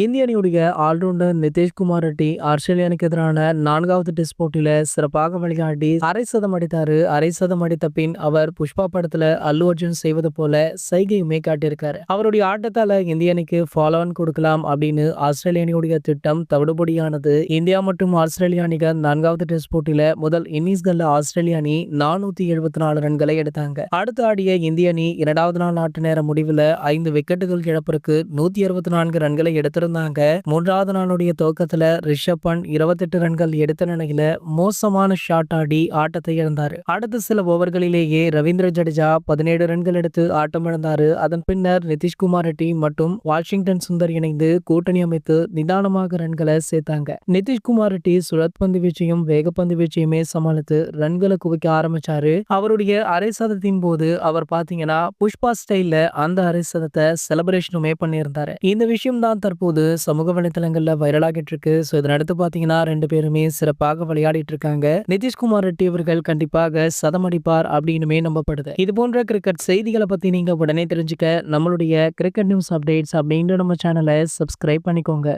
இந்திய அணியுடைய ஆல்ரவுண்டர் நிதிஷ்குமார் ரெட்டி ஆஸ்திரேலிய அணிக்கு எதிரான நான்காவது டெஸ்ட் போட்டியில சிறப்பாக விளையாடி அரை சதம் அடித்தாரு. அரை சதம் அடித்த பின் அவர் புஷ்பா படத்துல அல்லு அர்ஜுன் செய்வது போல சைகையுமே காட்டியிருக்காரு. அவருடைய ஆட்டத்தால இந்திய அணிக்கு ஃபாலோ ஆன் கொடுக்கலாம் அப்படின்னு ஆஸ்திரேலிய அணியுடைய திட்டம் தவிடுபடியானது. இந்தியா மற்றும் ஆஸ்திரேலிய அணிகள் நான்காவது டெஸ்ட் போட்டியில முதல் இன்னிங்ஸ்கள்ல ஆஸ்திரேலிய அணி நானூத்தி எழுபத்தி நாலு ரன்களை எடுத்தாங்க. அடுத்து ஆடிய இந்திய அணி இரண்டாவது நாள் ஆட்ட நேர முடிவுல ஐந்து விக்கெட்டுகள் இழப்பிற்கு நூத்தி அறுபத்தி நான்கு ரன்களை இருந்தாங்க மூன்றாவது நாளுடைய துவக்கத்துல ரிஷப் பண்ட் இருபத்தெட்டு ரன்கள் எடுத்த நிலையில மோசமான ஷாட் ஆடி ஆட்டத்தை இழந்தார். அடுத்த சில ஓவர்களிலேயே ரவீந்திர ஜடேஜா பதினேழு ரன்கள் எடுத்து ஆட்டம் இழந்தாரு. அதன் பின்னர் நிதிஷ்குமார் ரெட்டி மற்றும் வாஷிங்டன் சுந்தர் இணைந்து கூட்டணி அமைத்து நிதானமாக ரன்களை சேர்த்தாங்க. நிதிஷ்குமார் ரெட்டி சுழற்பந்து வீச்சையும் வேகப்பந்து வீச்சையுமே சமாளித்து ரன்களை குவிக்க ஆரம்பிச்சாரு. அவருடைய அரை சதத்தின் போது அவர் பாத்தீங்கன்னா புஷ்பா ஸ்டைல்ல அந்த அரை சதத்தை செலிப்ரேஷனுமே பண்ணியிருந்தாரு. இந்த விஷயம் தான் தற்போது சமூக வலைதளங்கள்ல வைரலாகிட்டு இருக்கு ஸோ இதனடுத்து பாத்தீங்கன்னா ரெண்டு பேருமே சிறப்பாக விளையாடிட்டு இருக்காங்க. நிதிஷ்குமார் ரெட்டி அவர்கள் கண்டிப்பாக சதம் அடிப்பார் அப்படின்னுமே நம்பப்படுது. இது போன்ற கிரிக்கெட் செய்திகளை பத்தி நீங்க உடனே தெரிஞ்சுக்க நம்மளுடைய கிரிக்கெட் நியூஸ் அப்டேட்ஸ் அப்படின்ற நம்ம சேனலை சப்ஸ்கிரைப் பண்ணிக்கோங்க.